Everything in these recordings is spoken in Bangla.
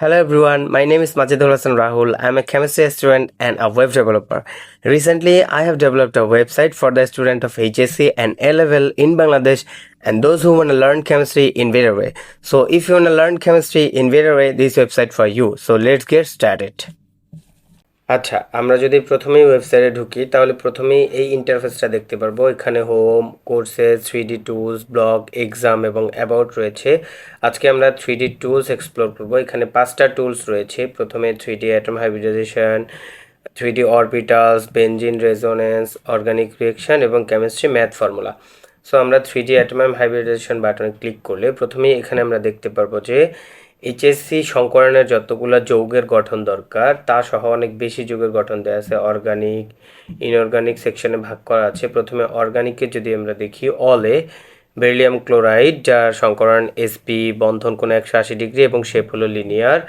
Hello everyone, my name is Majidul Hassan Rahul. I'm a chemistry student and a web developer. Recently, I have developed a website for the student of HSC and A level in Bangladesh and those who want to learn chemistry in better way. So, if you want to learn chemistry in better way, this website for you. So, let's get started. আচ্ছা আমরা যদি প্রথমেই ওয়েবসাইটে ঢুকি, তাহলে প্রথমেই এই ইন্টারফেসটা দেখতে পারব। এখানে home courses three D tools blog exam এবং অ্যাবাউট রয়েছে। আজকে আমরা থ্রি ডি টুলস এক্সপ্লোর করব। এখানে পাঁচটা টুলস রয়েছে। প্রথমে three D atom hybridization three D orbitals benzene resonance organic reaction এবং কেমিস্ট্রি ম্যাথ ফর্মুলা সো আমরা থ্রি ডি অ্যাটম হাইব্রিডাইজেশন বাটনে ক্লিক করলে প্রথমেই এখানে আমরা দেখতে পারব যে এইচএসসি সংকরণের যতগুলো যৌগের গঠন দরকার, তা সহ অনেক বেশি যৌগের গঠন দেওয়া আছে। অর্গানিক ইনঅর্গানিক সেকশনে ভাগ করা আছে। প্রথমে অর্গানিকে যদি আমরা দেখি অলে বেরিলিয়াম ক্লোরাইড যার সংকরণ এসপি বন্ধন কোনো একশো আশি ডিগ্রি এবং শেপ হলো লিনিয়ার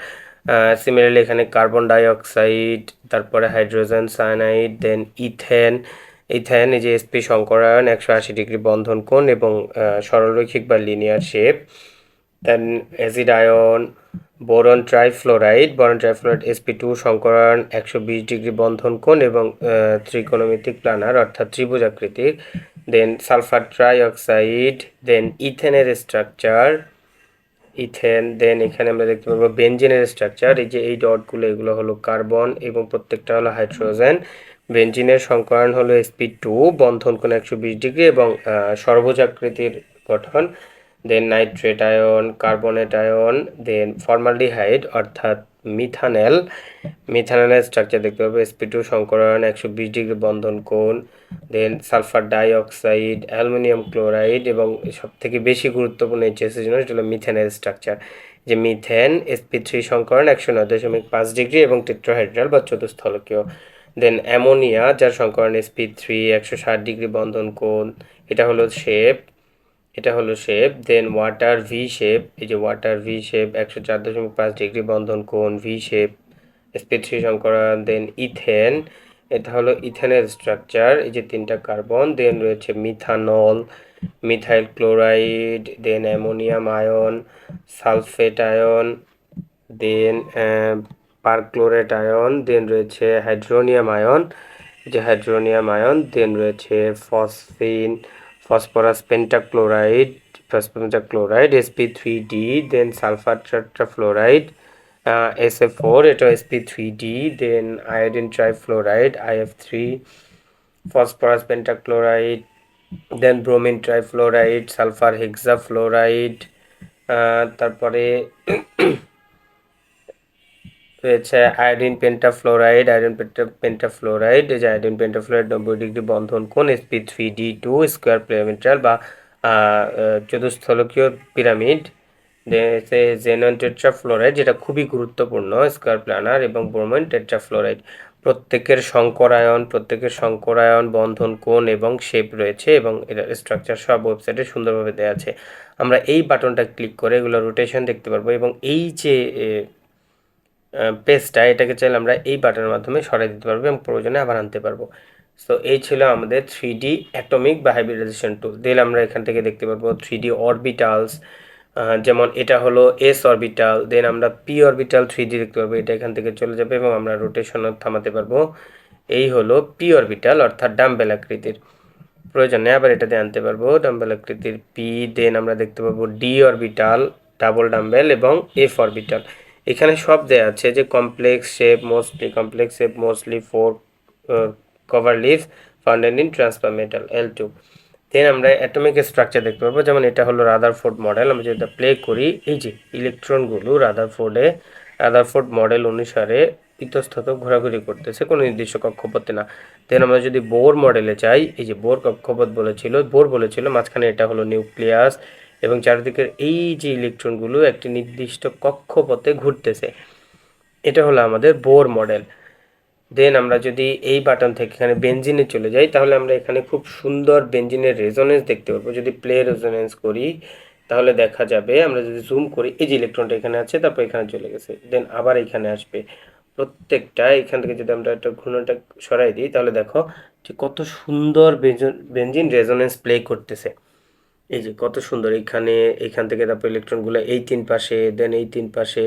সিমিলারলি এখানে কার্বন ডাইঅক্সাইড তারপরে hydrogen cyanide then ethane ethane এই যে এসপি সংকরায়ন একশো আশি ডিগ্রি বন্ধন কোণ এবং সরলরৈখিক বা linear shape then acid ion boron trifluoride boron trifluoride sp two সংকরণ একশো বিশ ডিগ্রি বন্ধন কোণ এবং ত্রিকোণমিতিক প্লানার অর্থাৎ ত্রিভুজ আকৃতির। দেন সালফার ট্রাইঅক্সাইড দেন ইথেনের স্ট্রাকচার ইথেন দেন এখানে আমরা দেখতে পাবো বেঞ্জিনের স্ট্রাকচার এই যে এই ডটগুলো এগুলো হলো কার্বন এবং প্রত্যেকটা হলো হাইড্রোজেন বেঞ্জিনের সংকরণ হলো এসপি টু বন্ধন কোণ একশো বিশ ডিগ্রি এবং সর্বোজ আকৃতির গঠন then nitrate ion carbonate ion then formaldehyde অর্থাৎ মিথানেল মিথানেলের স্ট্রাকচার দেখতে পাবো এসপি টু সংকরণ, একশো বিশ ডিগ্রি বন্ধন কোণ then sulphur dioxide aluminium chloride এবং সব থেকে বেশি গুরুত্বপূর্ণ এইচএসের জন্য সেটা হলো মিথেনের স্ট্রাকচার যে মিথেন এসপি থ্রি সংকরণ, একশো নয় দশমিক পাঁচ ডিগ্রি এবং টেট্রাহাইড্রাল বা চতুস্থলকীয় দেন অ্যামোনিয়া যার সংকরণ এসপি থ্রি একশো ষাট ডিগ্রি বন্ধন কোণ, এটা হলো শেপ এটা হলো shape then water V shape এই যে ওয়াটার ভি শেপ একশো চার দশমিক পাঁচ ডিগ্রি বন্ধন কোণ V shape sp three then ethane, এটা হলো ইথেনের স্ট্রাকচার এই যে তিনটা কার্বন দেন রয়েছে methanol methyl chloride then ammonium ion sulphate ion then perchlorate ion then রয়েছে হাইড্রোনিয়াম আয়ন যে হাইড্রোনিয়াম আয়ন দেন রয়েছে phosphine phosphorus pentachloride phosphorus pentachloride sp3d then sulfur tetrafluoride uh, sf4 এটা sp3d then iodine trifluoride if3 phosphorus pentachloride then bromine trifluoride sulfur hexafluoride uh, তারপরে রয়েছে আয়োডিন পেন্টাফ্লোরাইড আয়োডিন পেন্টাফ্লোরাইড যে আয়োডিন পেন্টাফ্লোরাইড নব্বই ডিগ্রি বন্ধন কোন sp three D two square pyramidal বা চতুস্থলকীয় পিরামিড জেনন টেট্রাফ্লোরাইড যেটা খুবই গুরুত্বপূর্ণ স্কোয়ার প্ল্যানার এবং ব্রোমেন টেট্রাফ্লোরাইড প্রত্যেকের সংকরায়ন প্রত্যেকের সংকরায়ন বন্ধন কোণ এবং শেপ রয়েছে এবং এটার স্ট্রাকচার সব ওয়েবসাইটে সুন্দরভাবে দেওয়া আছে। আমরা এই বাটনটা ক্লিক করে এগুলো রোটেশন দেখতে পারব এবং এই যে পেজটা এটাকে চাইলে আমরা এই বাটনের মাধ্যমে সরাই দিতে পারব এবং প্রয়োজনে আবার আনতে পারব। সো এই ছিল আমাদের থ্রি ডি অ্যাটমিক বা হাইব্রিডাইজেশন টুল দিলে আমরা এখান থেকে দেখতে পারব থ্রি ডি অরবিটালস যেমন এটা হলো এস অরবিটাল দেন আমরা পি অরবিটাল থ্রি ডি দেখতে পারব, এটা এখান থেকে চলে যাবে এবং আমরা রোটেশনও থামাতে পারব। এই হলো পি অরবিটাল অর্থাৎ ডাম্বেল আকৃতির। প্রয়োজনে আবার এটাতে আনতে পারব ডাম্বেল আকৃতির পি দেন আমরা দেখতে পাবো ডি অরবিটাল ডাবল ডাম্বেল এবং এফ অরবিটাল এখানে সব দেওয়া আছে যে complex shape mostly complex shape mostly four cover leaf found in transfer metal L two then আমরা অ্যাটমিক স্ট্রাকচার দেখতে পাবো, যেমন এটা হলো রাদার ফোর্ড মডেল আমরা যেটা প্লে করি, এই যে ইলেকট্রনগুলো রাদার ফোর্ডে রাদার ফোর্ড মডেল অনুসারে ইতস্তত ঘোরাঘুরি করতেছে, কোনো নির্দিষ্ট কক্ষপথে না। দেন আমরা যদি বোর মডেলে চাই, এই যে বোর কক্ষপথ বলেছিল বোর বলেছিল মাঝখানে এটা হলো নিউক্লিয়াস এবং চারিদিকের এই যে ইলেকট্রনগুলো একটি নির্দিষ্ট কক্ষপথে ঘুরতেছে, এটা হলো আমাদের বোর মডেল। দেন আমরা যদি এই বাটন থেকে এখানে বেঞ্জিনে চলে যাই, তাহলে আমরা এখানে খুব সুন্দর বেঞ্জিনের রেজোনেন্স দেখতে পারব। যদি প্লে রেজোনেন্স করি, তাহলে দেখা যাবে আমরা যদি জুম করি, এই যে ইলেকট্রনটা এখানে আছে, তারপর এখানে চলে গেছে। দেন আবার এখানে আসবে। প্রত্যেকটা এখান থেকে যদি আমরা একটা ঘূর্ণনটা সরাই দিই, তাহলে দেখো যে কত সুন্দর বেঞ্জিন রেজোনেন্স প্লে করতেছে। এই যে কত সুন্দর এখানে, এখান থেকে তারপর ইলেকট্রনগুলো এই তিন পাশে দেন এই তিন পাশে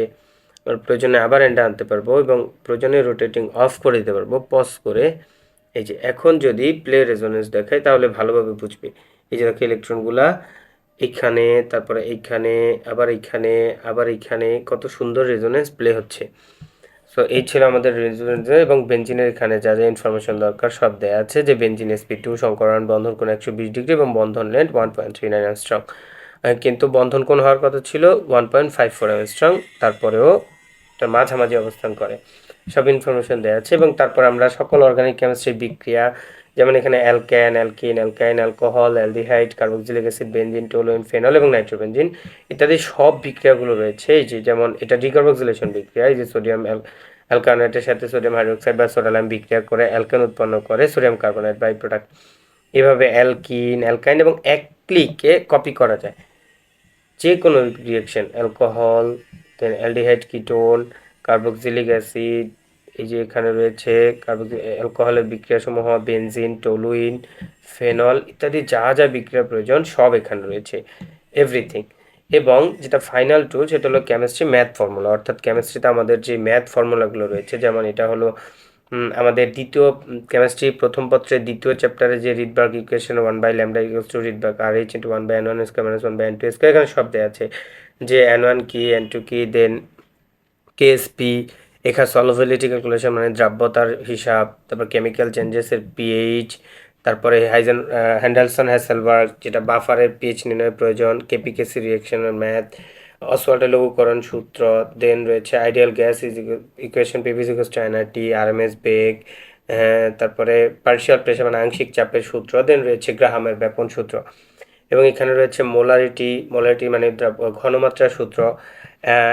প্রয়োজনে আবার এন্ডা আনতে পারব এবং প্রয়োজনে রোটেটিং অফ করে দিতে পারব পজ করে। এই যে এখন যদি প্লে রেজোনেন্স দেখায় তাহলে ভালোভাবে বুঝবে। এই যে দেখো ইলেকট্রনগুলা এখানে, তারপরে এইখানে, আবার এইখানে আবার এইখানে, কত সুন্দর রেজোনেন্স প্লে হচ্ছে। সো এই ছিল আমাদের এবং বেঞ্জিনের এখানে যা যা ইনফরমেশন দরকার সব দেওয়া আছে যে বেঞ্জিন এসপি টু সংকরণ বন্ধন কোণ একশো বিশ ডিগ্রি এবং বন্ধন length one point three nine strong কিন্তু বন্ধন কোণ হওয়ার কথা ছিল one point five four strong তারপরেও তার মাঝামাঝি অবস্থান করে। সব ইনফরমেশন দেওয়া আছে এবং তারপর আমরা সকল অর্গানিক কেমিস্ট্রি বিক্রিয়া যেমন এখানে alkane, alkene, alkyne, alcohol, aldehyde, carboxylic acid, benzene, toluene, phenol এবং নাইট্রোবেনজিন ইত্যাদি সব বিক্রিয়াগুলো রয়েছে। এই যে যেমন এটা ডিকার্বক্সিলেশন বিক্রিয়া, এই যে সোডিয়াম অ্যালকার্বনেটের সাথে সোডিয়াম হাইড্রোক্সাইড বা সোডালাম বিক্রিয়া করে অ্যালকেন উৎপন্ন করে সোডিয়াম কার্বনেট বাই প্রোডাক্ট। এভাবে অ্যালকিন, অ্যালকাইন এবং এক ক্লিকে কপি করা যায়। যে কোনো reaction, alcohol, then aldehyde, ketone, carboxylic acid এই যে এখানে রয়েছে অ্যালকোহলের বিক্রিয়াসমূহ বেনজিন টলুইন ফেনল ইত্যাদি যা যা বিক্রিয়া প্রয়োজন সব এখানে রয়েছে এভরিথিং এবং যেটা ফাইনাল টুল সেটা হলো কেমিস্ট্রি ম্যাথ ফর্মুলা অর্থাৎ কেমিস্ট্রিতে আমাদের যে ম্যাথ ফর্মুলাগুলো রয়েছে, যেমন এটা হলো আমাদের দ্বিতীয় কেমিস্ট্রি প্রথম পত্রের দ্বিতীয় চ্যাপ্টারে যে Rydberg equation one by lambda equals to Rydberg R H into one by N one square minus one by N two square এখানে সব দেওয়া আছে। যে এন ওয়ান কি এন টু কি দেন কেএসপি এখানে সলভেলিটি ক্যালকুলেশন মানে দ্রাব্যতার হিসাব, তারপর কেমিক্যাল চেঞ্জেসের পিএইচ তারপরে হাইজেন হ্যান্ডেলসন হ্যাসেলবার্গ যেটা বাফারের পিএইচ নির্ণয়ের প্রয়োজন কেপিকেসি রিয়েকশনের ম্যাথ অসওয়াল্টের লঘুকরণ সূত্র দেন রয়েছে আইডিয়াল গ্যাস ইজ ইকুয়েশন পিভিসিকস চায়না টি আর এম এস বেগ তারপরে পার্শিয়াল প্রেশার মানে আংশিক চাপের সূত্র দেন রয়েছে গ্রাহামের ব্যাপন সূত্র। এবং এখানে রয়েছে মোলারিটি মোলারিটি মানে ঘনমাত্রার সূত্র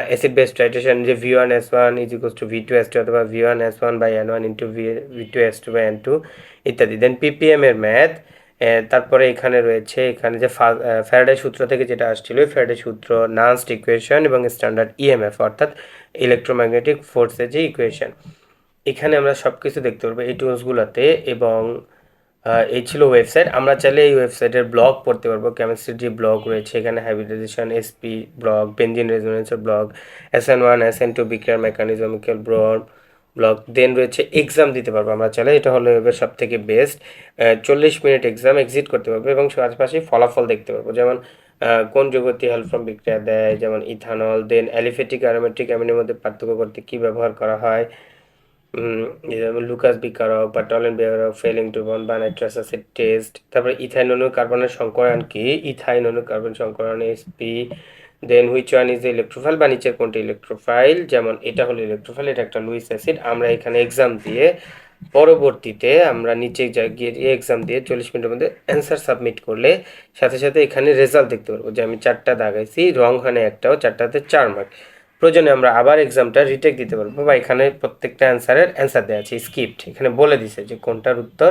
অ্যাসিড বেস টাইট্রেশন যে V one S one is equals to V two S two অথবা V one S one by N one into V V two S two by N two ইত্যাদি। দেন পিপিএম এর ম্যাথ তারপরে এখানে রয়েছে, এখানে যে ফ্যারাডে সূত্র থেকে যেটা আসছিল ফ্যারাডে সূত্র নান্সড ইকুয়েশন এবং স্ট্যান্ডার্ড ইএমএফ অর্থাৎ ইলেকট্রোম্যাগনেটিক ফোর্সের যে ইকুয়েশন এখানে আমরা সব কিছু দেখতে পারব এই টুলসগুলোতে এবং এই ছিল ওয়েবসাইট আমরা চাইলে এই ওয়েবসাইটের ব্লগ পড়তে পারব। কেমিস্ট্রির যে ব্লগ রয়েছে, এখানে hybridization SP blog benzene রেজোনেন্সের blog S N one S N two বিক্রিয়ার মেকানিজমিক্যাল ব্লগ ব্লগ দেন রয়েছে এক্সাম দিতে পারব। আমরা চাইলে এটা হলো এবার সব থেকে বেস্ট চল্লিশ মিনিট এক্সাম এক্সিট করতে পারব এবং আশপাশে ফলাফল দেখতে পারব। যেমন কোন যুগতি হেল্প ফ্রম বিক্রিয়া দেয়, যেমন ইথানল দেন অ্যালিফেটিক অ্যারোমেট্রিক অ্যামিনের মধ্যে পার্থক্য করতে কী ব্যবহার করা হয় যেমন লুকাস বিকারক বা টলেন বিকারক, ফেলিং টু বন বা নাইট্রাস অ্যাসিড টেস্ট তারপরে ইথাইন অনু কার্বনের সংকরণ কি? ইথাইন অনু carbon সংকরণ sp then which one is electrophile বা নিচের কোনটি ইলেকট্রোফাইল যেমন এটা হলো ইলেকট্রোফাইল এটা একটা লুইস অ্যাসিড। আমরা এখানে এক্সাম দিয়ে পরবর্তীতে আমরা নিচে গিয়ে এক্সাম দিয়ে চল্লিশ মিনিটের মধ্যে অ্যান্সার সাবমিট করলে সাথে সাথে এখানে রেজাল্ট দেখতে পারব যে আমি চারটা দাগাইছি রং হয় না একটাও, চারটাতে চার মার্ক প্রয়োজনে আমরা আবার এক্সামটা রিটেক দিতে পারব বা এখানে প্রত্যেকটা অ্যান্সারের অ্যান্সার দেওয়া আছে স্ক্রিপ্ট এখানে বলে দিছে যে কোনটার উত্তর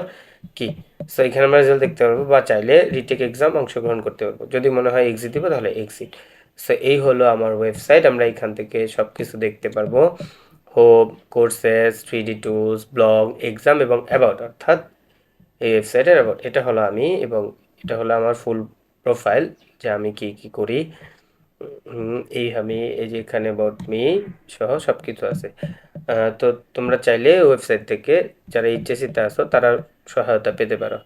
কি। সো এখানে আমরা রেজাল্ট দেখতে পারব বা চাইলে রিটেক এক্সাম অংশগ্রহণ করতে পারব। যদি মনে হয় এক্সিট দিব, তাহলে এক্সিট সো এই হলো আমার ওয়েবসাইট আমরা এখান থেকে সব কিছু দেখতে পারব। Home courses three D tools blog exam এবং অ্যাবাউট অর্থাৎ এই ওয়েবসাইটের অ্যাবাউট এটা হলো আমি এবং এটা হলো আমার ফুল প্রোফাইল যে আমি কি কি করি। এই আমি, এই যে এখানে মি সহ সব কিছু আছে তো তোমরা চাইলে ওয়েবসাইট থেকে যারা এইচএসিতে আসো তারা সহায়তা পেতে পারো।